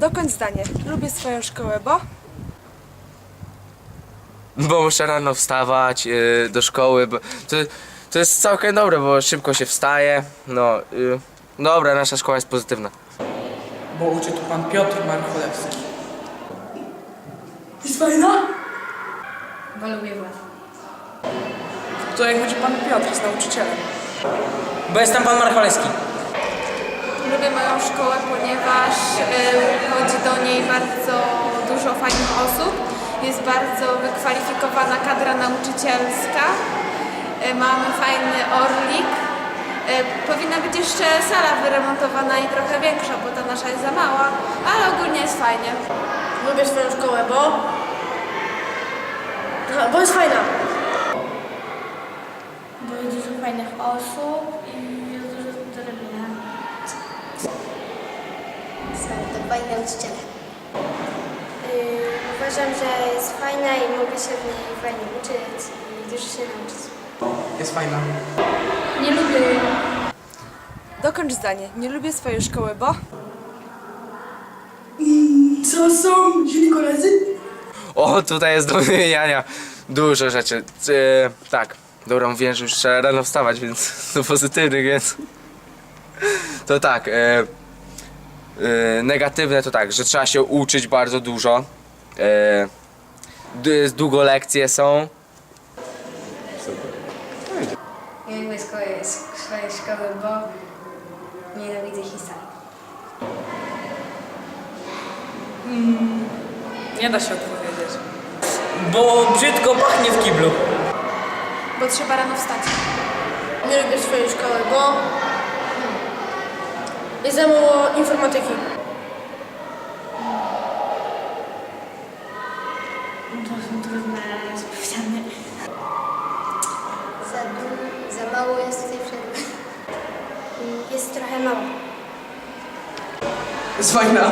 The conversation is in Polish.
Dokończ zdanie. Lubię swoją szkołę, bo... Bo muszę rano wstawać yy, do szkoły, bo to, to jest całkiem dobre, bo szybko się wstaje. No, yy, dobra, nasza szkoła jest pozytywna. Bo uczy tu pan Piotr Marcholewski. Jest fajna? Bo lubię was. W której chodzi pan Piotr, jest nauczycielem. Bo jestem pan Marcholewski. Lubię moją szkołę, ponieważ y, chodzi do niej bardzo dużo fajnych osób. Jest bardzo wykwalifikowana kadra nauczycielska. Y, mamy fajny orlik. Y, powinna być jeszcze sala wyremontowana i trochę większa, bo ta nasza jest za mała, ale ogólnie jest fajnie. Lubię swoją szkołę, bo... Aha, bo jest fajna. Bo jest dużo fajnych osób i jest dużo do robienia. Są to fajni nauczyciele. Yy, uważam, że jest fajna i mogę się w niej fajnie uczyć i dużo się nauczyć. Jest fajna. Nie lubię jej. Dokończ zdanie. Nie lubię swojej szkoły, bo... Co są źli koledzy? O, tutaj jest do wymieniania dużo rzeczy. Yy, tak, dobra, mówiłem, że już trzeba rano wstawać, więc to pozytywny, więc... To tak, yy, negatywne to tak, że trzeba się uczyć bardzo dużo. D- długo lekcje są. Nie lubię swojej, swojej szkoły, bo nienawidzę historii. Nie da się odpowiedzieć. Bo brzydko pachnie w kiblu. Bo trzeba rano wstać. Nie lubię swojej szkoły, bo... Jest za mało informatyki. To są trudne sprawdziany. Za, mało jest tutaj przerwy. Jest trochę mało. Jest fajna.